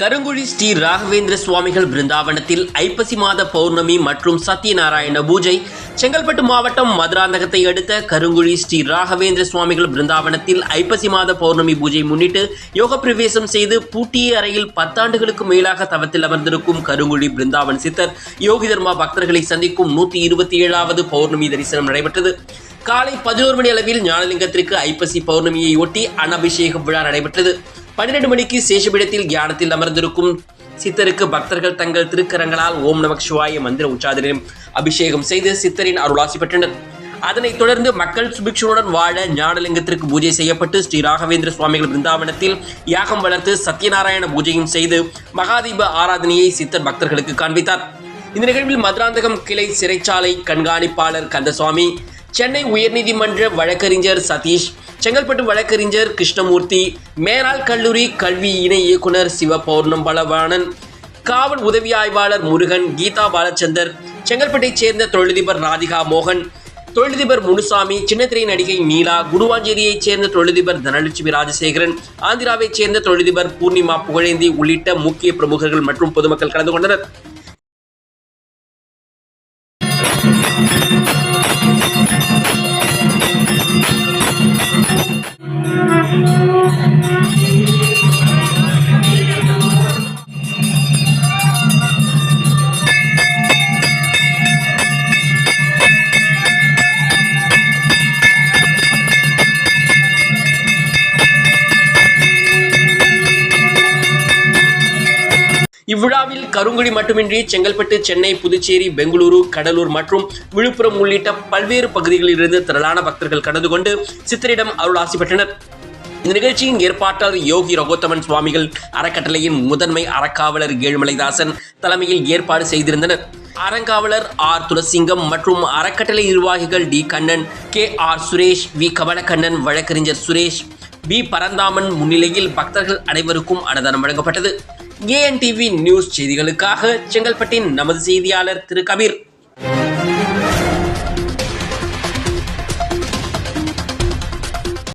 கருங்குழி ஸ்ரீ ராகவேந்திர சுவாமிகள் பிருந்தாவனத்தில் ஐப்பசி மாத பௌர்ணமி மற்றும் சத்யநாராயண பூஜை செங்கல்பட்டு மாவட்டம் மதுராந்தகத்தை அடுத்த கருங்குழி ஸ்ரீ ராகவேந்திர சுவாமிகள் பிருந்தாவனத்தில் ஐப்பசி மாத பௌர்ணமி பூஜை முன்னிட்டு யோக பிரவேசம் செய்து பூட்டிய அறையில் பத்தாண்டுகளுக்கு மேலாக தவத்தில் அமர்ந்திருக்கும் கருங்குழி பிருந்தாவன் சித்தர் யோகி தர்மா பக்தர்களை சந்திக்கும் நூற்றி இருபத்தி ஏழாவது பௌர்ணமி தரிசனம் நடைபெற்றது. காலை பதினோரு மணி அளவில் ஞானலிங்கத்திற்கு ஐப்பசி பௌர்ணமியை ஒட்டி அனபிஷேக விழா நடைபெற்றது. பன்னிரண்டு மணிக்கு சேஷபீடத்தில் தியானத்தில் அமர்ந்திருக்கும் சித்தருக்கு பக்தர்கள் தங்கள் திருக்கரங்களால் ஓம் நமக் சிவாய மந்திர உச்சாதனையும் அபிஷேகம் செய்து சித்தரின் அருளாசி பெற்றனர். அதனைத் தொடர்ந்து மக்கள் சுபிக்ஷனுடன் வாழ ஞானலிங்கத்திற்கு பூஜை செய்யப்பட்டு ஸ்ரீ ராகவேந்திர சுவாமிகள் பிருந்தாவனத்தில் யாகம் வளர்த்து சத்யநாராயண பூஜையும் செய்து மகாதீப ஆராதனையை சித்தர் பக்தர்களுக்கு காண்பித்தார். இந்த நிகழ்வில் மதுராந்தகம் கிளை சிறைச்சாலை கண்காணிப்பாளர் கந்தசுவாமி சென்னை உயர்நீதிமன்ற வழக்கறிஞர் சதீஷ் செங்கல்பட்டு வழக்கறிஞர் கிருஷ்ணமூர்த்தி மேலாள் கல்லூரி கல்வி இணை இயக்குனர் சிவ பௌர்ணம்பலவாணன் காவல் உதவி ஆய்வாளர் முருகன் கீதா பாலச்சந்தர் செங்கல்பட்டைச் சேர்ந்த தொழிலதிபர் ராதிகா மோகன் தொழிலதிபர் முனுசாமி சின்னத்திரை நடிகை நீலா குடுவாஞ்சேரியைச் சேர்ந்த தொழிலதிபர் தனலட்சுமி ராஜசேகரன் ஆந்திராவைச் சேர்ந்த தொழிலதிபர் பூர்ணிமா புகழேந்தி உள்ளிட்ட முக்கிய பிரமுகர்கள் மற்றும் பொதுமக்கள் கலந்து கொண்டனர். இவ்விழாவில் கருங்குடி மட்டுமின்றி செங்கல்பட்டு சென்னை புதுச்சேரி பெங்களூரு கடலூர் மற்றும் விழுப்புரம் உள்ளிட்ட பல்வேறு பகுதிகளிலிருந்து திரளான பக்தர்கள் கலந்து கொண்டு சித்தரிடம் அருளாசி பெற்றனர். இந்த நிகழ்ச்சியின் ஏற்பாட்டாளர் யோகி ரகோத்தமன் சுவாமிகள் அறக்கட்டளையின் முதன்மை அறக்காவலர் ஏழுமலைதாசன் தலைமையில் ஏற்பாடு செய்திருந்தனர். அறங்காவலர் ஆர். துளசிங்கம் மற்றும் அறக்கட்டளை நிர்வாகிகள் T. Kannan K. R. Suresh V. Kamalakannan வழக்கறிஞர் சுரேஷ் பி. பரந்தாமன் முன்னிலையில் பக்தர்கள் அனைவருக்கும் அன்னதானம் வழங்கப்பட்டது. ஏஎன்டிவி நியூஸ் செய்திகளுக்காக செங்கல்பட்டின் நமது செய்தியாளர் திரு கபீர்.